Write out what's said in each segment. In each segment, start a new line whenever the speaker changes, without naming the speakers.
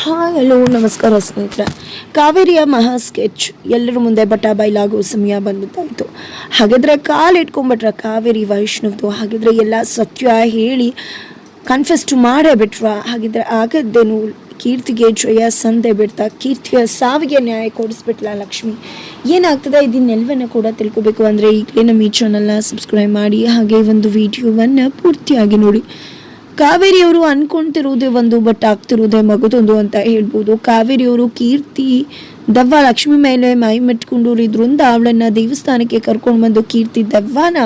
Hi, hello, ನಮಸ್ಕಾರ ಸ್ನೇಹಿತರೆ. ಕಾವೇರಿಯ ಮಹಾ ಸ್ಕೆಚ್. ಎಲ್ಲರ ಮುಂದೆ ಬಟ್ಟ ಬಯಲಾಗೋ ಸಮಯ ಬಂದಿದ್ದಾಯಿತು ಹಾಗಿದ್ರೆ ಕಾಲು ಇಟ್ಕೊಂಬಿಟ್ರ ಕಾವೇರಿ, ವೈಷ್ಣವ್ದು. ಹಾಗಿದ್ರೆ ಎಲ್ಲ ಸತ್ಯ ಹೇಳಿ ಕನ್ಫೆಸ್ಟ್ ಮಾಡೇ ಬಿಟ್ರ. ಹಾಗಿದ್ರೆ ಆಗದ್ದೇನು? ಕೀರ್ತಿಗೆ ಜಯ, ಸಂದೆ ಬಿಡ್ತಾ, ಕೀರ್ತಿಯ ಸಾವಿಗೆ ನ್ಯಾಯ ಕೊಡಿಸ್ಬಿಟ್ಲ ಲಕ್ಷ್ಮಿ? ಏನಾಗ್ತದೆ? ಇದನ್ನೆಲ್ಲವನ್ನ ಕೂಡ ತಿಳ್ಕೊಬೇಕು. ಅಂದರೆ ಈಗಲೇ ನಮ್ಮ ಈ ಚಾನಲ್ನ ಸಬ್ಸ್ಕ್ರೈಬ್ ಮಾಡಿ, ಹಾಗೆ ಒಂದು ವಿಡಿಯೋವನ್ನು ಪೂರ್ತಿಯಾಗಿ ನೋಡಿ. ಕಾವೇರಿಯವರು ಅನ್ಕೊಂತಿರುವುದೇ ಒಂದು ಬಟ್ ಆಗ್ತಿರುವುದೇ ಮಗದೊಂದು ಅಂತ ಹೇಳ್ಬೋದು. ಕಾವೇರಿಯವರು ಕೀರ್ತಿ ದವ್ವ, ಲಕ್ಷ್ಮಿ ಮೇಲೆ ಮೈ ಮೆಟ್ಕೊಂಡು ಇದ್ರಿಂದ ಅವಳನ್ನ ದೇವಸ್ಥಾನಕ್ಕೆ ಕರ್ಕೊಂಡು ಬಂದು ಕೀರ್ತಿ ದವ್ವನ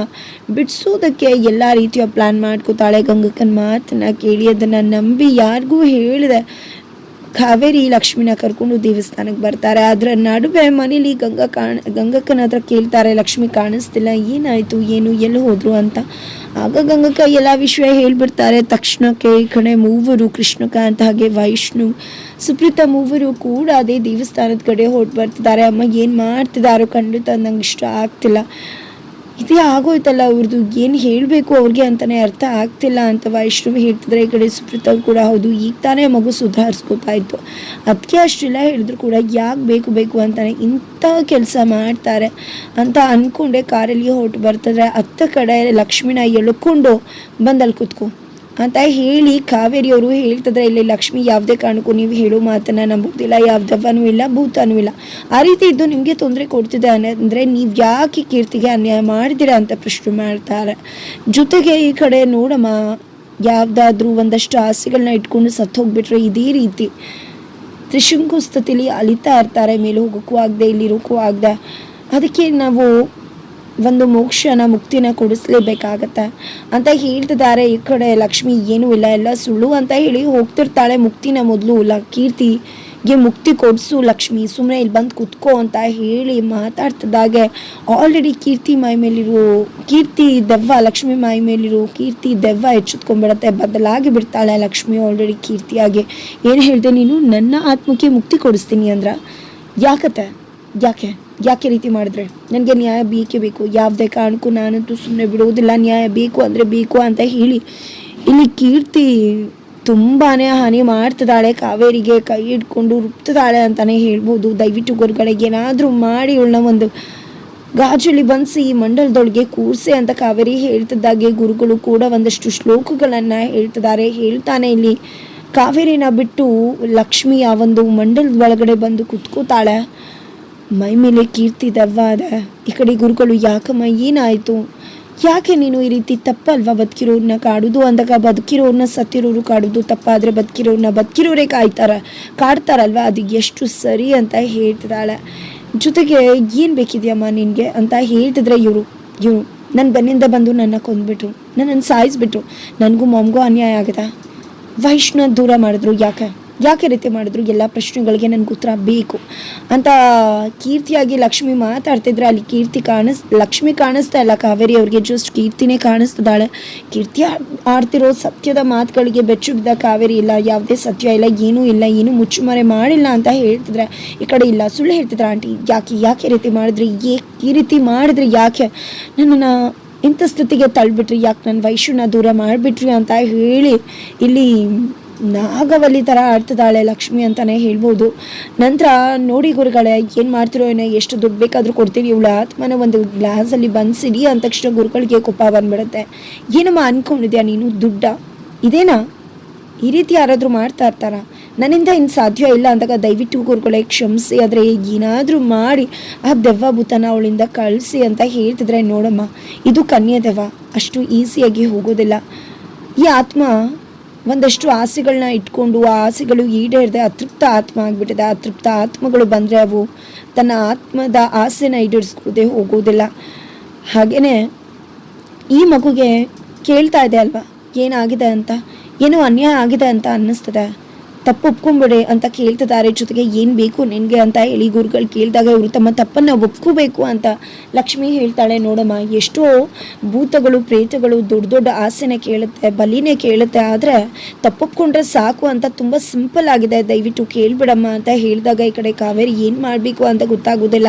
ಬಿಡಿಸೋದಕ್ಕೆ ಎಲ್ಲ ರೀತಿಯ ಪ್ಲಾನ್ ಮಾಡ್ಕೋತಾಳೆ ಗಂಗಕ್ಕನ ಮಾತನ್ನ ಕೇಳಿ. ಅದನ್ನ ನಂಬಿ ಯಾರಿಗೂ ಹೇಳಿದೆ ಕಾವೇರಿ ಲಕ್ಷ್ಮಿನ ಕರ್ಕೊಂಡು ದೇವಸ್ಥಾನಕ್ಕೆ ಬರ್ತಾರೆ. ಅದರ ನಡುವೆ ಮನೇಲಿ ಗಂಗಾ ಕಾಣ, ಗಂಗಕ್ಕನ ಹತ್ರ ಕೇಳ್ತಾರೆ, ಲಕ್ಷ್ಮಿ ಕಾಣಿಸ್ತಿಲ್ಲ, ಏನಾಯಿತು, ಏನು, ಎಲ್ಲಿ ಹೋದರು ಅಂತ. ಆಗ ಗಂಗಕ್ಕ ಎಲ್ಲ ವಿಷಯ ಹೇಳ್ಬಿಡ್ತಾರೆ. ತಕ್ಷಣಕ್ಕೆ ಈ ಕಡೆ ಮೂವರು ಅಂತ ಹಾಗೆ ವೈಷ್ಣು, ಸುಪ್ರೀತ ಮೂವರು ಕೂಡ ಅದೇ ದೇವಸ್ಥಾನದ ಕಡೆ ಹೊರಟು ಬರ್ತಿದ್ದಾರೆ ಅಮ್ಮ, ಏನು ಮಾಡ್ತಿದ್ದಾರೋ ಖಂಡಿತ ನಂಗೆ ಇಷ್ಟ ಆಗ್ತಿಲ್ಲ. ಇದೇ ಆಗೋಯ್ತಲ್ಲ ಅವ್ರದ್ದು ಏನು ಹೇಳಬೇಕು ಅವ್ರಿಗೆ ಅಂತಲೇ ಅರ್ಥ ಆಗ್ತಿಲ್ಲ ಅಂತ ವೈಷ್ಣವಿ ಹೇಳ್ತಿದ್ರೆ. ಈ ಕಡೆ ಸುಪ್ರೀತ ಕೂಡ ಹೌದು, ಈಗ ತಾನೇ ಮಗು ಸುಧಾರಿಸ್ಕೋತಾ ಇತ್ತು. ಅದಕ್ಕೆ ಅಷ್ಟೆಲ್ಲ ಹೇಳಿದ್ರು ಕೂಡ, ಯಾಕೆ ಬೇಕು ಬೇಕು ಅಂತಾನೆ ಇಂಥ ಕೆಲಸ ಮಾಡ್ತಾರೆ ಅಂತ ಅಂದ್ಕೊಂಡೆ ಕಾರಲ್ಲಿ ಹೊರಟು ಬರ್ತಿದ್ರೆ ಅತ್ತ ಕಡೆ ಲಕ್ಷ್ಮಿನ ಎಳ್ಕೊಂಡು ಬಂದಲ್ಲಿ ಕುತ್ಕೊ. ಅಂತ ಹೇಳಿ ಕಾವೇರಿಯವರು ಹೇಳ್ತಿದ್ರೆ ಇಲ್ಲಿ ಲಕ್ಷ್ಮಿ ಯಾವುದೇ ಕಾರಣಕ್ಕೂ ನೀವು ಹೇಳೋ ಮಾತನ್ನ ನಂಬೋದಿಲ್ಲ ಯಾವ ಇಲ್ಲ, ಭೂತನೂ ಇಲ್ಲ. ಆ ರೀತಿ ಇದ್ದು ನಿಮಗೆ ತೊಂದರೆ ಕೊಡ್ತಿದೆ ಅಂದರೆ ನೀವು ಯಾಕೆ ಕೀರ್ತಿಗೆ ಅನ್ಯಾಯ ಮಾಡಿದಿರಾ ಅಂತ ಪ್ರಶ್ನೆ ಮಾಡ್ತಾರೆ. ಜೊತೆಗೆ ಈ ಕಡೆ ನೋಡಮ್ಮ, ಯಾವುದಾದ್ರೂ ಒಂದಷ್ಟು ಆಸೆಗಳನ್ನ ಇಟ್ಕೊಂಡು ಸತ್ತು ಹೋಗ್ಬಿಟ್ರೆ ಇದೇ ರೀತಿ. ತ್ರಿಶಂಕು ಸ್ಥಿತಿಲಿ ಅಲಿತಾ ಇರ್ತಾರೆ, ಮೇಲೆ ಹೋಗೋಕ್ಕೂ ಆಗದೆ, ಇಲ್ಲಿರೋಕ್ಕೂ ಆಗದೆ. ಅದಕ್ಕೆ ನಾವು ಒಂದು ಮೋಕ್ಷನ, ಮುಕ್ತಿನ ಕೊಡಿಸ್ಲೇಬೇಕಾಗತ್ತೆ. ಅಂತ ಹೇಳ್ತಿದ್ದಾರೆ. ಈ ಕಡೆ ಲಕ್ಷ್ಮಿ, ಏನೂ ಇಲ್ಲ. ಎಲ್ಲ ಸುಳ್ಳು ಅಂತ ಹೇಳಿ ಹೋಗ್ತಿರ್ತಾಳೆ. ಮುಕ್ತಿನ ಮೊದಲು ಲ, ಕೀರ್ತಿಗೆ ಮುಕ್ತಿ ಕೊಡಿಸು ಲಕ್ಷ್ಮಿ. ಸುಮ್ಮನೆ ಇಲ್ಲಿ ಬಂದು ಕುತ್ಕೋ ಅಂತ ಹೇಳಿ ಮಾತಾಡ್ತಿದ್ದಾಗೆ. ಆಲ್ರೆಡಿ ಕೀರ್ತಿ ಮೈ ಮೇಲಿರೋ, ಕೀರ್ತಿ ದೆವ್ವ, ಲಕ್ಷ್ಮಿ ಮೈ ಮೇಲಿರೋ ಕೀರ್ತಿ ದೆವ್ವ ಹೆಚ್ಚುತ್ಕೊಂಡ್ಬಿಡತ್ತೆ ಬದಲಾಗಿ ಬಿಡ್ತಾಳೆ ಲಕ್ಷ್ಮಿ ಆಲ್ರೆಡಿ ಕೀರ್ತಿಯಾಗಿ. ಏನು ಹೇಳಿದೆ ನೀನು? ನನ್ನ ಆತ್ಮಕ್ಕೆ ಮುಕ್ತಿ ಕೊಡಿಸ್ತೀನಿ ಅಂದ್ರೆ. ಯಾಕತ್ತೆ? ಯಾಕೆ? ಯಾಕೆ ರೀತಿ ಮಾಡಿದ್ರೆ? ನನಗೆ ನ್ಯಾಯ ಬೇಕೇ ಬೇಕು. ಯಾವುದೇ ಕಾರಣಕ್ಕೂ ನಾನಂತೂ ಸುಮ್ಮನೆ ಬಿಡುವುದಿಲ್ಲ ನ್ಯಾಯ ಬೇಕು ಅಂದರೆ ಬೇಕು ಅಂತ ಹೇಳಿ. ಇಲ್ಲಿ ಕೀರ್ತಿ ತುಂಬಾ ಹಾನಿ ಮಾಡ್ತಿದ್ದಾಳೆ. ಕಾವೇರಿಗೆ ಕೈ ಹಿಡ್ಕೊಂಡು ರುಪ್ತಿದ್ದಾಳೆ ಅಂತಲೇ ಹೇಳ್ಬೋದು. ದಯವಿಟ್ಟು ಗುರುಗಳಿಗೆ ಏನಾದರೂ ಮಾಡಿ ಇವಳನ್ನ ಒಂದು ಗಾಜಲ್ಲಿ ಈ ಮಂಡಲದೊಳಗೆ ಕೂರಿಸಿ ಅಂತ ಕಾವೇರಿ ಹೇಳ್ತಿದ್ದಾಗೆ. ಗುರುಗಳು ಕೂಡ ಒಂದಷ್ಟು ಶ್ಲೋಕಗಳನ್ನು ಹೇಳ್ತಿದ್ದಾರೆ. ಹೇಳ್ತಾನೆ ಇಲ್ಲಿ, ಕಾವೇರಿನ ಬಿಟ್ಟು ಲಕ್ಷ್ಮಿ ಆ ಒಂದು ಮಂಡಲದ ಒಳಗಡೆ ಬಂದು ಕುತ್ಕೋತಾಳೆ. ಮೈ ಮೇಲೆ ಕೀರ್ತಿ ದವ್ವಾದ. ಈ ಕಡೆ ಗುರುಗಳು, ಯಾಕಮ್ಮ, ಏನಾಯಿತು? ಯಾಕೆ ನೀನು ಈ ರೀತಿ ತಪ್ಪಲ್ವಾ ಬದುಕಿರೋರನ್ನ ಕಾಡುದು? ಅಂದಾಗ ಬದುಕಿರೋರನ್ನ ಸತ್ತಿರೋರು ಕಾಡುದು ತಪ್ಪಾದರೆ ಬದುಕಿರೋರನ್ನ ಬದುಕಿರೋರೇ ಕಾಯ್ತಾರ, ಕಾಡ್ತಾರಲ್ವ? ಅದು ಎಷ್ಟು ಸರಿ ಅಂತ ಹೇಳ್ತಿದ್ದಾಳೆ. ಜೊತೆಗೆ ಏನು ಬೇಕಿದೆಯಮ್ಮ ನಿನಗೆ ಅಂತ ಹೇಳ್ತಿದ್ರೆ ಇವರು ಇವರು ನನ್ನ ಬೆನ್ನಿಂದ ಬಂದು ನನ್ನ ಕೊಂದ್ಬಿಟ್ರು ನನ್ನನ್ನು ಸಾಯಿಸ್ಬಿಟ್ರು, ನನಗೂ ಮಮ್ಗೂ ಅನ್ಯಾಯ ಆಗದ. ವೈಷ್ಣ ದೂರ ಮಾಡಿದ್ರು ಯಾಕೆ? ಯಾಕೆ ರೀತಿ ಮಾಡಿದ್ರು? ಎಲ್ಲ ಪ್ರಶ್ನೆಗಳಿಗೆ ನನಗೆ ಉತ್ತರ ಬೇಕು. ಅಂತ ಕೀರ್ತಿಯಾಗಿ ಲಕ್ಷ್ಮಿ ಮಾತಾಡ್ತಿದ್ರೆ ಅಲ್ಲಿ ಕೀರ್ತಿ ಕಾಣಿಸ್, ಲಕ್ಷ್ಮಿ ಕಾಣಿಸ್ತಾ ಇಲ್ಲ. ಕಾವೇರಿ ಅವರಿಗೆ ಜಸ್ಟ್ ಕೀರ್ತಿನೇ ಕಾಣಿಸ್ತಿದ್ದಾಳೆ. ಕೀರ್ತಿ ಆಡ್- ಆಡ್ತಿರೋ ಸತ್ಯದ ಮಾತುಗಳಿಗೆ ಬೆಚ್ಚುಬಿದ್ದ ಕಾವೇರಿ ಇಲ್ಲ. ಯಾವುದೇ ಸತ್ಯ ಇಲ್ಲ, ಏನೂ ಇಲ್ಲ, ಏನೂ ಮುಚ್ಚುಮರೆ ಮಾಡಿಲ್ಲ ಅಂತ ಹೇಳ್ತಿದ್ರೆ ಈ ಕಡೆ ಇಲ್ಲ. ಸುಳ್ಳು ಹೇಳ್ತಿದ್ರೆ ಆಂಟಿ. ಯಾಕೆ ಯಾಕೆ ರೀತಿ ಮಾಡಿದ್ರಿ? ಏ, ಈ ರೀತಿ ಮಾಡಿದ್ರಿ ಯಾಕೆ? ನನ್ನನ್ನು ಇಂಥ ಸ್ಥಿತಿಗೆ ತಳ್ಳಿಬಿಟ್ರಿ ಯಾಕೆ ನನ್ನ ವೈಶ್ಯನ ದೂರ ಮಾಡಿಬಿಟ್ರಿ ಅಂತ ಹೇಳಿ ಇಲ್ಲಿ ನಾಗವಲ್ಲಿ ಥರ ಆಡ್ತಿದ್ದಾಳೆ ಲಕ್ಷ್ಮಿ ಅಂತಲೇ ಹೇಳ್ಬೋದು. ನಂತರ ನೋಡಿ ಗುರುಗಳೇ, ಏನು ಮಾಡ್ತಿರೋ ಏನೋ, ಎಷ್ಟು ದುಡ್ಡು ಬೇಕಾದರೂ ಕೊಡ್ತೀವಿ ಇವಳ ಆತ್ಮನ ಒಂದು ಗ್ಲಾಸಲ್ಲಿ ಬಂದಿಸಿಡಿ ಅಂದ ತಕ್ಷಣ ಗುರುಗಳಿಗೆ ಕೋಪ ಬಂದ್ಬಿಡುತ್ತೆ. ಏನಮ್ಮ ಅನ್ಕೊಂಡಿದ್ಯಾ ನೀನು? ದುಡ್ಡ? ಇದೇನಾ? ಈ ರೀತಿ ಯಾರಾದರೂ ಮಾಡ್ತಾ ಇರ್ತಾರ? ನನ್ನಿಂದ ಇನ್ನು ಸಾಧ್ಯ ಇಲ್ಲ ಅಂದಾಗ ದಯವಿಟ್ಟು ಗುರುಗಳೇ, ಕ್ಷಮಿಸಿ, ಆದರೆ ಏನಾದರೂ ಮಾಡಿ ಆ ದೆವ್ವ ಭೂತನ ಅವಳಿಂದ ಕಳಿಸಿ ಅಂತ ಹೇಳ್ತಿದ್ರೆ ನೋಡಮ್ಮ, ಇದು ಕನ್ಯಾ ದೆವ್ವ, ಅಷ್ಟು ಈಸಿಯಾಗಿ ಹೋಗೋದಿಲ್ಲ. ಈ ಆತ್ಮ ಒಂದಷ್ಟು ಆಸೆಗಳನ್ನ ಇಟ್ಕೊಂಡು, ಆ ಆಸೆಗಳು ಈಡೇರದೆ ಅತೃಪ್ತ ಆತ್ಮ ಆಗಿಬಿಟ್ಟಿದೆ. ಅತೃಪ್ತ ಆತ್ಮಗಳು ಬಂದರೆ ಅವು ತನ್ನ ಆತ್ಮದ ಆಸೆನ ಈಡೇರಿಸ್ಕೊಳ್ಳದೆ ಹೋಗೋದಿಲ್ಲ. ಹಾಗೆಯೇ ಈ ಮಗುಗೆ ಕೇಳ್ತಾ ಇದೆ ಅಲ್ವಾ? ಏನಾಗಿದೆ ಅಂತ? ಏನೋ ಅನ್ಯಾಯ ಆಗಿದೆ ಅಂತ ಅನ್ನಿಸ್ತದೆ. ತಪ್ಪು ಒಪ್ಕೊಂಬಿಡಿ ಅಂತ ಕೇಳ್ತಿದ್ದಾರೆ. ಜೊತೆಗೆ ಏನು ಬೇಕು ನಿನಗೆ ಅಂತ ಹೇಳಿ ಗುರುಗಳು ಕೇಳಿದಾಗ ಇವರು ತಮ್ಮ ತಪ್ಪನ್ನು ಒಪ್ಕೋಬೇಕು ಅಂತ ಲಕ್ಷ್ಮಿ ಹೇಳ್ತಾಳೆ. ನೋಡಮ್ಮ, ಎಷ್ಟೋ ಭೂತಗಳು, ಪ್ರೇತಗಳು ದೊಡ್ಡ ದೊಡ್ಡ ಆಸೆನೇ ಕೇಳುತ್ತೆ, ಬಲಿನೇ ಕೇಳುತ್ತೆ. ಆದರೆ ತಪ್ಪೊಪ್ಕೊಂಡ್ರೆ ಸಾಕು ಅಂತ ತುಂಬ ಸಿಂಪಲ್ ಆಗಿದೆ. ದಯವಿಟ್ಟು ಕೇಳ್ಬಿಡಮ್ಮ ಅಂತ ಹೇಳಿದಾಗ ಈ ಕಡೆ ಕಾವೇರಿ ಏನು ಮಾಡಬೇಕು ಅಂತ ಗೊತ್ತಾಗೋದಿಲ್ಲ.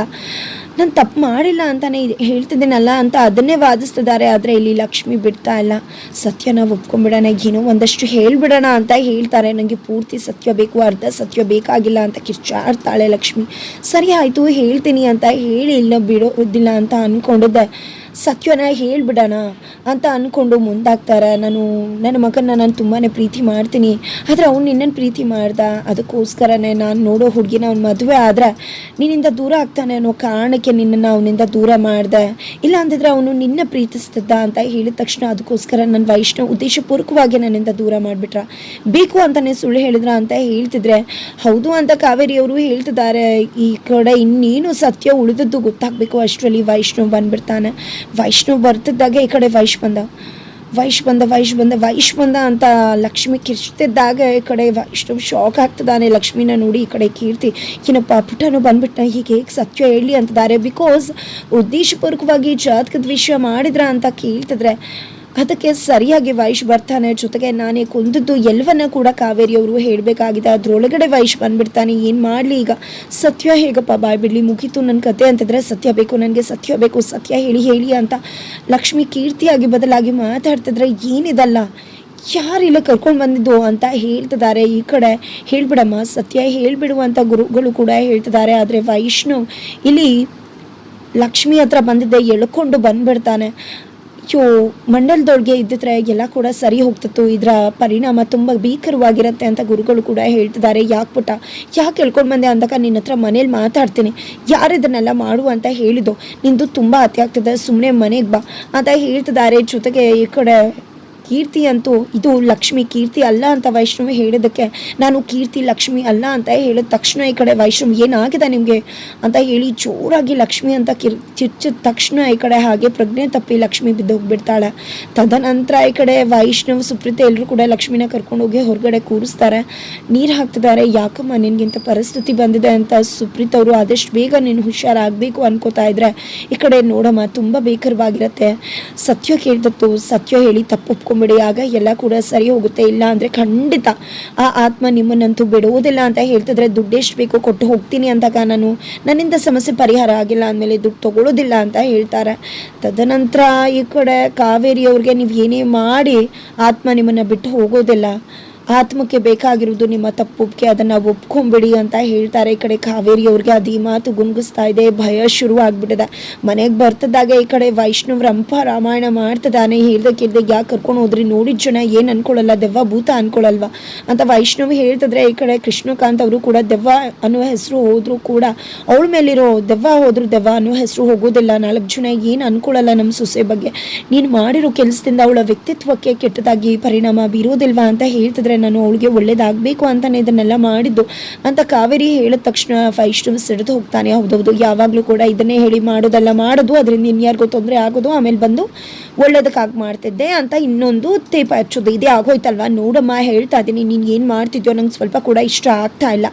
ನಾನು ತಪ್ಪು ಮಾಡಿಲ್ಲ ಅಂತಲೇ ಹೇಳ್ತಿದ್ದೀನಲ್ಲ ಅಂತ ಅದನ್ನೇ ವಾದಿಸ್ತಿದ್ದಾರೆ, ಆದರೆ ಇಲ್ಲಿ ಲಕ್ಷ್ಮಿ ಬಿಡ್ತಾ ಇಲ್ಲ. ಸತ್ಯನ ಒಪ್ಕೊಂಡ್ಬಿಡೋಣ, ಏನೋ ಒಂದಷ್ಟು ಹೇಳಿಬಿಡೋಣ ಅಂತ ಹೇಳ್ತಾರೆ. ನನಗೆ ಪೂರ್ತಿ ಸತ್ಯ ಬೇಕು, ಅರ್ಧ ಸತ್ಯ ಬೇಕಾಗಿಲ್ಲ ಅಂತ ಕಿರ್ಚಾಡ್ತಾಳೆ ಲಕ್ಷ್ಮಿ. ಸರಿ ಆಯಿತು, ಹೇಳ್ತೀನಿ ಅಂತ ಹೇಳಿ ಇಲ್ಲ ಬಿಡೋದಿಲ್ಲ ಅಂತ ಅಂದ್ಕೊಂಡಿದ್ದೆ ಸತ್ಯನ ಹೇಳ್ಬಿಡೋಣ ಅಂತ ಅಂದ್ಕೊಂಡು ಮುಂದಾಗ್ತಾರೆ. ನಾನು, ನನ್ನ ಮಗನ ನಾನು ತುಂಬಾ ಪ್ರೀತಿ ಮಾಡ್ತೀನಿ. ಆದರೆ ಅವ್ನು ನಿನ್ನನ್ನು ಪ್ರೀತಿ ಮಾಡ್ದ? ಅದಕ್ಕೋಸ್ಕರನೇ ನಾನು ನೋಡೋ ಹುಡುಗಿನ ಅವ್ನು ಮದುವೆ ಆದರೆ ನಿನ್ನಿಂದ ದೂರ ಆಗ್ತಾನೆ ಅನ್ನೋ ಕಾರಣಕ್ಕೆ ನಿನ್ನನ್ನು ಅವನಿಂದ ದೂರ ಮಾಡಿದೆ. ಇಲ್ಲ ಅಂದಿದ್ರೆ ಅವನು ನಿನ್ನ ಪ್ರೀತಿಸ್ತಿದ್ದ ಅಂತ ಹೇಳಿದ ತಕ್ಷಣ ಅದಕ್ಕೋಸ್ಕರ ನನ್ನ ವೈಷ್ಣವ್ ಉದ್ದೇಶಪೂರ್ವಕವಾಗಿ ನನ್ನಿಂದ ದೂರ ಮಾಡಿಬಿಟ್ರ. ಬೇಕು ಅಂತಲೇ ಸುಳ್ಳು ಹೇಳಿದ್ರ ಅಂತ ಹೇಳ್ತಿದ್ರೆ, ಹೌದು ಅಂತ ಕಾವೇರಿ ಅವರು ಹೇಳ್ತಿದ್ದಾರೆ. ಈ ಕಡೆ ಇನ್ನೇನು ಸತ್ಯ ಉಳಿದದ್ದು ಗೊತ್ತಾಗಬೇಕು ಅಷ್ಟರಲ್ಲಿ ವೈಷ್ಣವ್ ಬಂದ್ಬಿಡ್ತಾನೆ. ವೈಷ್ಣವ್ ಬರ್ತಿದ್ದಾಗ ಈ ಕಡೆ ವೈಶ್ ಬಂದ. ವೈಶ್ ಬಂದ ವೈಶ್ ಬಂದ ವೈಶ್ ಬಂದ ಅಂತ ಲಕ್ಷ್ಮಿ ಕಿರ್ಚ್ತಿದ್ದಾಗ ಈ ಕಡೆ ವೈಷ್ಣವ್ ಶಾಕ್ ಆಗ್ತದಾನೆ ಲಕ್ಷ್ಮಿನ ನೋಡಿ ಈ ಕಡೆ ಕೀರ್ತಿ. ಏನಪ್ಪ ಪುಟನು ಬಂದ್ಬಿಟ್ಟ ಹೀಗೆ ಹೇಗೆ ಸತ್ಯ ಹೇಳಿ ಅಂತಿದ್ದಾರೆ ಬಿಕಾಸ್ ಉದ್ದೇಶಪೂರ್ವಕವಾಗಿ ಜಾತಕದ ವಿಷಯ ಮಾಡಿದ್ರ ಅಂತ ಕೇಳ್ತಿದ್ರೆ ಅದಕ್ಕೆ ಸರಿಯಾಗಿ ವೈಶ್ ಬರ್ತಾನೆ. ಜೊತೆಗೆ ನಾನೇ ಕೊಂದದ್ದು ಎಲ್ಲವನ್ನ ಕೂಡ ಕಾವೇರಿಯವರು ಹೇಳಬೇಕಾಗಿದೆ. ಅದರೊಳಗಡೆ ವೈಶ್ ಬಂದ್ಬಿಡ್ತಾನೆ. ಏನು ಮಾಡಲಿ ಈಗ? ಸತ್ಯ ಹೇಗಪ್ಪ ಬಾಯ್ ಬಿಡಲಿ? ಮುಗೀತು ನನ್ನ ಕತೆ ಅಂತಿದ್ರೆ, ಸತ್ಯ ಬೇಕು ನನಗೆ, ಸತ್ಯ ಬೇಕು, ಸತ್ಯ ಹೇಳಿ ಹೇಳಿ ಅಂತ ಲಕ್ಷ್ಮಿ ಕೀರ್ತಿಯಾಗಿ ಬದಲಾಗಿ ಮಾತಾಡ್ತಿದ್ರೆ ಏನಿದಲ್ಲ? ಯಾರಿಲ್ಲ ಕರ್ಕೊಂಡು ಬಂದಿದ್ದು ಅಂತ ಹೇಳ್ತಿದ್ದಾರೆ ಈ ಕಡೆ. ಹೇಳ್ಬಿಡಮ್ಮ, ಸತ್ಯ ಹೇಳ್ಬಿಡುವಂಥ ಗುರುಗಳು ಕೂಡ ಹೇಳ್ತಿದ್ದಾರೆ. ಆದರೆ ವೈಷ್ಣು ಇಲ್ಲಿ ಲಕ್ಷ್ಮಿ ಹತ್ರ ಬಂದಿದ್ದೆ ಎಳ್ಕೊಂಡು ಬಂದ್ಬಿಡ್ತಾನೆ. ಅಯ್ಯೋ ಮಂಡಲದೊಳಗೆ ಇದ್ದಿದ್ರೆ ಎಲ್ಲ ಕೂಡ ಸರಿ ಹೋಗ್ತಿತ್ತು. ಇದರ ಪರಿಣಾಮ ತುಂಬ ಭೀಕರವಾಗಿರುತ್ತೆ ಅಂತ ಗುರುಗಳು ಕೂಡ ಹೇಳ್ತಿದ್ದಾರೆ. ಯಾಕೆ ಪುಟ್ಟ? ಯಾಕೆ ಹೇಳ್ಕೊಂಡು ಬಂದೆ ಅಂದಾಗ ನಿನ್ನ ಹತ್ರ ಮನೇಲಿ ಮಾತಾಡ್ತೀನಿ. ಯಾರು ಇದನ್ನೆಲ್ಲ ಮಾಡು ಅಂತ ಹೇಳಿದ್ದು? ನಿಂದು ತುಂಬ ಅತಿ ಆಗ್ತದೆ. ಸುಮ್ಮನೆ ಮನೆಗೆ ಬಾ ಅಂತ ಹೇಳ್ತಿದ್ದಾರೆ. ಜೊತೆಗೆ ಈ ಕಡೆ ಕೀರ್ತಿ ಅಂತೂ ಇದು ಲಕ್ಷ್ಮಿ ಕೀರ್ತಿ ಅಲ್ಲ ಅಂತ ವೈಷ್ಣವಿ ಹೇಳಿದ್ದಕ್ಕೆ ನಾನು ಕೀರ್ತಿ ಲಕ್ಷ್ಮಿ ಅಲ್ಲ ಅಂತ ಹೇಳಿದ ತಕ್ಷಣ ಈ ಕಡೆ ವೈಷ್ಣವಿ ಏನಾಗಿದೆ ನಿಮಗೆ ಅಂತ ಹೇಳಿ ಜೋರಾಗಿ ಲಕ್ಷ್ಮಿ ಅಂತ ಕಿರ್ ಚಿರ್ಚಿದ ತಕ್ಷಣ ಈ ಕಡೆ ಹಾಗೆ ಪ್ರಜ್ಞೆ ತಪ್ಪಿ ಲಕ್ಷ್ಮಿ ಬಿದ್ದು ಹೋಗ್ಬಿಡ್ತಾಳೆ ತದನಂತರ ಈ ಕಡೆ ವೈಷ್ಣವ್ ಸುಪ್ರೀತ ಎಲ್ಲರೂ ಕೂಡ ಲಕ್ಷ್ಮಿನ ಕರ್ಕೊಂಡೋಗಿ ಹೊರಗಡೆ ಕೂರಿಸ್ತಾರೆ. ನೀರು ಹಾಕ್ತಿದ್ದಾರೆ. ಯಾಕಮ್ಮ ನಿನಗಿಂತ ಪರಿಸ್ಥಿತಿ ಬಂದಿದೆ ಅಂತ ಸುಪ್ರೀತ್ ಅವರು ಆದಷ್ಟು ಬೇಗ ನೀನು ಹುಷಾರಾಗಬೇಕು ಅನ್ಕೋತಾ ಇದ್ರೆ ಈ ಕಡೆ ನೋಡಮ್ಮ ತುಂಬ ಬೇಕರವಾಗಿರತ್ತೆ. ಸತ್ಯ ಕೇಳ್ದತ್ತು ಸತ್ಯ ಹೇಳಿ ತಪ್ಪು ಒಪ್ಕೊಂಬಿಡಿ ಆಗ ಎಲ್ಲ ಕೂಡ ಸರಿ ಹೋಗುತ್ತೆ. ಇಲ್ಲ ಅಂದರೆ ಖಂಡಿತ ಆ ಆತ್ಮ ನಿಮ್ಮನ್ನಂತೂ ಬಿಡುವುದಿಲ್ಲ ಅಂತ ಹೇಳ್ತಿದ್ರೆ ದುಡ್ಡು ಎಷ್ಟು ಬೇಕೋ ಕೊಟ್ಟು ಹೋಗ್ತೀನಿ ಅಂದಾಗ ನಾನು. ನನ್ನಿಂದ ಸಮಸ್ಯೆ ಪರಿಹಾರ ಆಗಿಲ್ಲ ಅಂದಮೇಲೆ ದುಡ್ಡು ತಗೊಳ್ಳೋದಿಲ್ಲ ಅಂತ ಹೇಳ್ತಾರೆ. ತದನಂತರ ಈ ಕಡೆ ಕಾವೇರಿ ಅವ್ರಿಗೆ ನೀವು ಏನೇ ಮಾಡಿ ಆತ್ಮ ನಿಮ್ಮನ್ನು ಬಿಟ್ಟು ಹೋಗೋದಿಲ್ಲ. ಆತ್ಮಕ್ಕೆ ಬೇಕಾಗಿರೋದು ನಿಮ್ಮ ತಪ್ಪೊಪ್ಪಿಗೆ ಅದನ್ನು ಒಪ್ಕೊಂಬಿಡಿ ಅಂತ ಹೇಳ್ತಾರೆ. ಈ ಕಡೆ ಕಾವೇರಿ ಅವ್ರಿಗೆ ಅದು ಈ ಮಾತು ಗುಂಗಿಸ್ತಾ ಇದೆ. ಭಯ ಶುರು ಆಗ್ಬಿಟ್ಟಿದೆ ಮನೆಗೆ ಬರ್ತಿದ್ದಾಗ ಈ ಕಡೆ ವೈಷ್ಣವ್ ರಂಪ ರಾಮಾಯಣ ಮಾಡ್ತದಾನೆ ಹೇಳ್ದೆ ಕೇಳ್ದೆ ಯಾಕೆ ಕರ್ಕೊಂಡು ಹೋದ್ರಿ? ನೋಡಿದ ಜನ ಏನು ಅನ್ಕೊಳ್ಳಲ್ಲ. ದೆವ್ವ ಭೂತ ಅನ್ಕೊಳ್ಳಲ್ವಾ? ಅಂತ ವೈಷ್ಣವ್ ಹೇಳ್ತಿದ್ರೆ ಈ ಕಡೆ ಕೃಷ್ಣಕಾಂತ್ ಅವರು ಕೂಡ ದೆವ್ವ ಅನ್ನೋ ಹೆಸರು ಹೋದರೂ ಕೂಡ ಅವಳ ಮೇಲಿರೋ ದೆವ್ವ ಹೋದ್ರು ದೆವ್ವ ಅನ್ನೋ ಹೆಸರು ಹೋಗೋದಿಲ್ಲ. ನಾಲ್ಕು ಜನ ಏನು ಅನ್ಕೊಳ್ಳಲ್ಲ ನಮ್ಮ ಸೊಸೆ ಬಗ್ಗೆ. ನೀನು ಮಾಡಿರೋ ಕೆಲಸದಿಂದ ಅವಳ ವ್ಯಕ್ತಿತ್ವಕ್ಕೆ ಕೆಟ್ಟದಾಗಿ ಪರಿಣಾಮ ಬೀರೋದಿಲ್ವಾ ಅಂತ ಹೇಳ್ತಿದ್ರೆ ನಾನು ಅವಳಿಗೆ ಒಳ್ಳೇದಾಗಬೇಕು ಅಂತಾನೆ ಇದನ್ನೆಲ್ಲ ಮಾಡಿದ್ದು. ಅಂತ ಕಾವೇರಿ ಹೇಳಿದ ತಕ್ಷಣ ವೈಷ್ಣವ್ ಸಿಡಿದು ಹೋಗ್ತಾನೆ. ಹೌದೌದು, ಯಾವಾಗಲೂ ಕೂಡ ಇದನ್ನೇ ಹೇಳಿ ಮಾಡೋದಲ್ಲ, ಮಾಡೋದು. ಅದರಿಂದ ಇನ್ಯಾರಿಗೂ ತೊಂದರೆ ಆಗೋದು, ಆಮೇಲೆ ಬಂದು ಒಳ್ಳೇದಕ್ಕಾಗಿ ಮಾಡ್ತಿದ್ದೆ ಅಂತ ಇನ್ನೊಂದು ತೇಪ ಹಚ್ಚೋದು ಇದೇ. ಆಗೋಯ್ತಲ್ವಾ? ನೋಡಮ್ಮ, ಹೇಳ್ತಾ ಇದ್ದೀನಿ. ನೀನು ಏನು ಮಾಡ್ತಿದ್ಯೋ ನಂಗೆ ಸ್ವಲ್ಪ ಕೂಡ ಇಷ್ಟ ಆಗ್ತಾ ಇಲ್ಲ.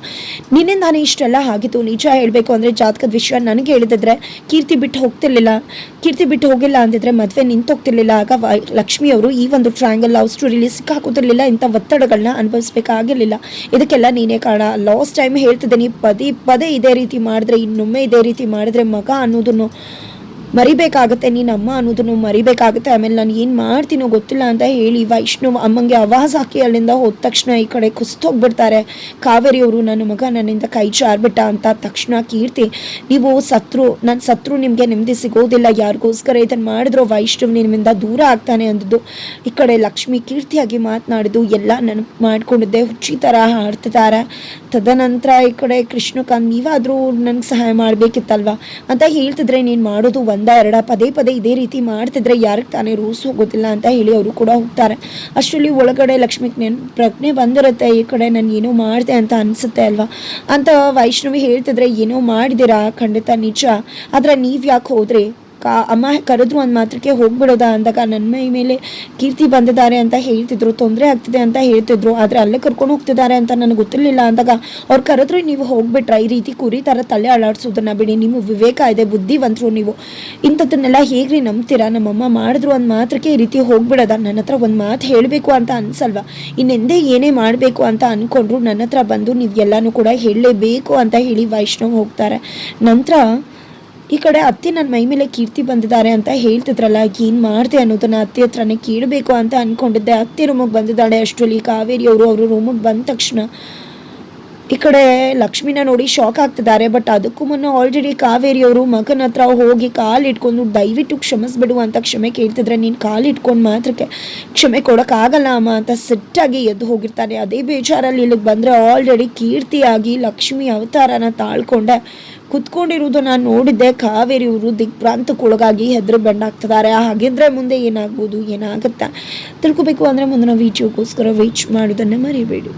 ನಿನ್ನೆ ನಾನು ಇಷ್ಟೆಲ್ಲ ಆಗಿತ್ತು. ನಿಜ ಹೇಳಬೇಕು ಅಂದರೆ ಜಾತಕದ ವಿಷಯ ನನಗೆ ಹೇಳಿದ್ರೆ ಕೀರ್ತಿ ಬಿಟ್ಟು ಹೋಗ್ತಿರ್ಲಿಲ್ಲ. ಕೀರ್ತಿ ಬಿಟ್ಟು ಹೋಗಿಲ್ಲ ಅಂದಿದ್ರೆ ಮದುವೆ ನಿಂತೋಗ್ತಿರ್ಲಿಲ್ಲ. ಆಗ ವೈ ಲಕ್ಷ್ಮಿ ಅವರು ಈ ಒಂದು ಟ್ರಯಾಂಗಲ್ ಲವ್ ಸ್ಟೋರಿಲಿ ಸಿಕ್ಕಾಕೋತಿರ್ಲಿಲ್ಲ ಇಂಥ ಒತ್ತಡಗಳನ್ನ ಅನುಭವಿಸ್ಬೇಕಾಗಿರ್ಲಿಲ್ಲ. ಇದಕ್ಕೆಲ್ಲ ನೀನೇ ಕಾರಣ. ಲಾಸ್ಟ್ ಟೈಮ್ ಹೇಳ್ತಿದ್ದೀನಿ. ಪದೇ ಪದೇ ಇದೇ ರೀತಿ ಮಾಡಿದ್ರೆ, ಇನ್ನೊಮ್ಮೆ ಇದೇ ರೀತಿ ಮಾಡಿದ್ರೆ ಮಗ ಅನ್ನೋದನ್ನು ಮರಿಬೇಕಾಗುತ್ತೆ, ನೀನು ಅಮ್ಮ ಅನ್ನೋದನ್ನು ಮರಿಬೇಕಾಗುತ್ತೆ. ಆಮೇಲೆ ನಾನು ಏನು ಮಾಡ್ತೀನೋ ಗೊತ್ತಿಲ್ಲ ಅಂತ ಹೇಳಿ ವೈಷ್ಣವ್ ಅಮ್ಮಂಗೆ ಆವಾಜ್ ಹಾಕಿ ಅಲ್ಲಿಂದ ಹೋದ ತಕ್ಷಣ ಈ ಕಡೆ ಕುಸ್ತೋಗ್ಬಿಡ್ತಾರೆ ಕಾವೇರಿ ಅವರು ನನ್ನ ಮಗ ನನ್ನಿಂದ ಕೈ ಜಾರ್ಬಿಟ್ಟ ಅಂತ ತಕ್ಷಣ ಕೀರ್ತಿ, ನೀವು ಸತ್ರು ನನ್ನ ಸತ್ರು ನಿಮಗೆ ನೆಮ್ಮದಿ ಸಿಗೋದಿಲ್ಲ, ಯಾರಿಗೋಸ್ಕರ ಇದನ್ನು ಮಾಡಿದ್ರು ವೈಷ್ಣವ್ ನಿಮ್ಮಿಂದ ದೂರ ಆಗ್ತಾನೆ ಅಂದದ್ದು. ಈ ಕಡೆ ಲಕ್ಷ್ಮಿ ಕೀರ್ತಿಯಾಗಿ ಮಾತನಾಡಿದ್ದು, ಎಲ್ಲ ನೆನಪು ಮಾಡಿಕೊಂಡಿದ್ದೆ ಹುಚ್ಚಿ ಥರ ಹಾಡ್ತಿದ್ದಾರೆ ತದನಂತರ ಈ ಕಡೆ ಕೃಷ್ಣಕಾಂತ್ ನೀವಾದರೂ ನನಗೆ ಸಹಾಯ ಮಾಡಬೇಕಿತ್ತಲ್ವ ಅಂತ ಹೇಳ್ತಿದ್ರೆ, ನೀನು ಮಾಡೋದು ಎರಡ ಪದೇ ಪದೇ ಇದೇ ರೀತಿ ಮಾಡ್ತಿದ್ರೆ ಯಾರಿಗೆ ತಾನೇ ರೂಲ್ಸ್ ಹೋಗೋದಿಲ್ಲ ಅಂತ ಹೇಳಿ ಅವರು ಕೂಡ ಹೋಗ್ತಾರೆ. ಅಷ್ಟರಲ್ಲಿ ಒಳಗಡೆ ಲಕ್ಷ್ಮಿಗೆ ನೆನ್, ಪ್ರಜ್ಞೆ ಬಂದಿರುತ್ತೆ, ಈ ಕಡೆ ನಾನು ಏನೋ ಮಾಡಿದೆ ಅಂತ ಅನಿಸುತ್ತೆ ಅಲ್ವಾ? ಅಂತ ವೈಷ್ಣವಿ ಹೇಳ್ತಿದ್ರೆ, ಏನೋ ಮಾಡಿದಿರಾ ಖಂಡಿತ ನಿಜ. ಆದರೆ ನೀವು ಯಾಕೆ ಹೋದ್ರಿ? ಕಾ ಅಮ್ಮ ಕರೆದ್ರು ಒಂದು ಮಾತ್ರಕ್ಕೆ ಹೋಗ್ಬಿಡೋದ ಅಂದಾಗ ನನ್ನ ಮೈ ಮೇಲೆ ಕೀರ್ತಿ ಬಂದಿದ್ದಾರೆ ಅಂತ ಹೇಳ್ತಿದ್ರು, ತೊಂದರೆ ಆಗ್ತಿದೆ ಅಂತ ಹೇಳ್ತಿದ್ರು, ಆದರೆ ಅಲ್ಲೇ ಕರ್ಕೊಂಡು ಹೋಗ್ತಿದ್ದಾರೆ ಅಂತ ನನಗೆ ಗೊತ್ತಿರಲಿಲ್ಲ ಅಂದಾಗ ಅವ್ರು ಕರೆದ್ರು ನೀವು ಹೋಗ್ಬಿಟ್ರ, ಈ ರೀತಿ ಕುರಿ ಥರ ತಲೆ ಅಳಾಡ್ಸೋದನ್ನ ಬಿಡಿ ನಿಮ್ಮ ವಿವೇಕ ಇದೆ ಬುದ್ಧಿವಂತರು ನೀವು. ಇಂಥದ್ದನ್ನೆಲ್ಲ ಹೇಗ್ರಿ ನಂಬ್ತೀರಾ? ನಮ್ಮಮ್ಮ ಮಾಡಿದ್ರು ಒಂದು ಮಾತ್ರಕ್ಕೆ ಈ ರೀತಿ ಹೋಗ್ಬಿಡೋದ, ನನ್ನ ಹತ್ರ ಒಂದು ಮಾತು ಹೇಳಬೇಕು ಅಂತ ಅನ್ಸಲ್ವಾ? ಇನ್ನೆಂದೇ ಏನೇ ಮಾಡಬೇಕು ಅಂತ ಅಂದ್ಕೊಂಡ್ರು ನನ್ನ ಹತ್ರ ಬಂದು ನೀವು ಎಲ್ಲನೂ ಕೂಡ ಹೇಳಲೇಬೇಕು ಅಂತ ಹೇಳಿ ವೈಷ್ಣವ್ ಹೋಗ್ತಾರೆ. ನಂತರ ಈ ಕಡೆ ಅತ್ತೆ ನನ್ನ ಮೈ ಮೇಲೆ ಕೀರ್ತಿ ಬಂದಿದ್ದಾರೆ ಅಂತ ಹೇಳ್ತಿದ್ರಲ್ಲ, ಏನು ಮಾಡ್ತೆ ಅನ್ನೋದನ್ನ ಅತ್ತೆ ಹತ್ರನೇ ಕೇಳಬೇಕು ಅಂತ ಅಂದ್ಕೊಂಡಿದ್ದೆ ಅತ್ತೆ ರೂಮಿಗೆ ಬಂದಿದ್ದಾಳೆ ಅಷ್ಟರಲ್ಲಿ, ಕಾವೇರಿ ಅವರು ಅವರು ರೂಮಿಗೆ ಬಂದ ತಕ್ಷಣ. ಈ ಕಡೆ ಲಕ್ಷ್ಮಿನ ನೋಡಿ ಶಾಕ್ ಆಗ್ತಿದ್ದಾರೆ ಬಟ್ ಅದಕ್ಕೂ ಮುನ್ನ ಆಲ್ರೆಡಿ ಕಾವೇರಿ ಅವರು ಮಗನ ಹತ್ರ ಹೋಗಿ ಕಾಲು ಇಟ್ಕೊಂಡು ದಯವಿಟ್ಟು ಕ್ಷಮಿಸ್ಬಿಡು ಅಂತ ಕ್ಷಮೆ ಕೇಳ್ತಿದ್ರೆ, ನೀನು ಕಾಲು ಇಟ್ಕೊಂಡು ಮಾತ್ರಕ್ಕೆ ಕ್ಷಮೆ ಕೊಡೋಕ್ಕಾಗಲ್ಲ ಅಮ್ಮ ಅಂತ ಸಿಟ್ಟಾಗಿ ಎದ್ದು ಹೋಗಿರ್ತಾನೆ. ಅದೇ ಬೇಜಾರಲ್ಲಿ ಇಲ್ಲಿಗೆ ಬಂದರೆ ಆಲ್ರೆಡಿ ಕೀರ್ತಿಯಾಗಿ ಲಕ್ಷ್ಮಿ ಅವತಾರನ ತಾಳ್ಕೊಂಡೆ. ಕುತ್ಕೊಂಡಿರೋದನ್ನ ನೋಡಿದ್ದೆ, ಕಾವೇರಿ ಅವರು ದಿಗ್ಭ್ರಾಂತಕ್ಕೊಳಗಾಗಿ ಹೆದರು ಬೆಂಡಾಗ್ತಿದ್ದಾರೆ. ಹಾಗಿದ್ರೆ ಮುಂದೆ ಏನಾಗ್ಬೋದು ಏನಾಗುತ್ತಾ? ತಿಳ್ಕೊಬೇಕು ಅಂದರೆ ಮುಂದಿನ ವೀಡಿಯೋಗೋಸ್ಕರ ವೀಚ್ ಮಾಡೋದನ್ನೇ ಮರಿಬೇಡಿ.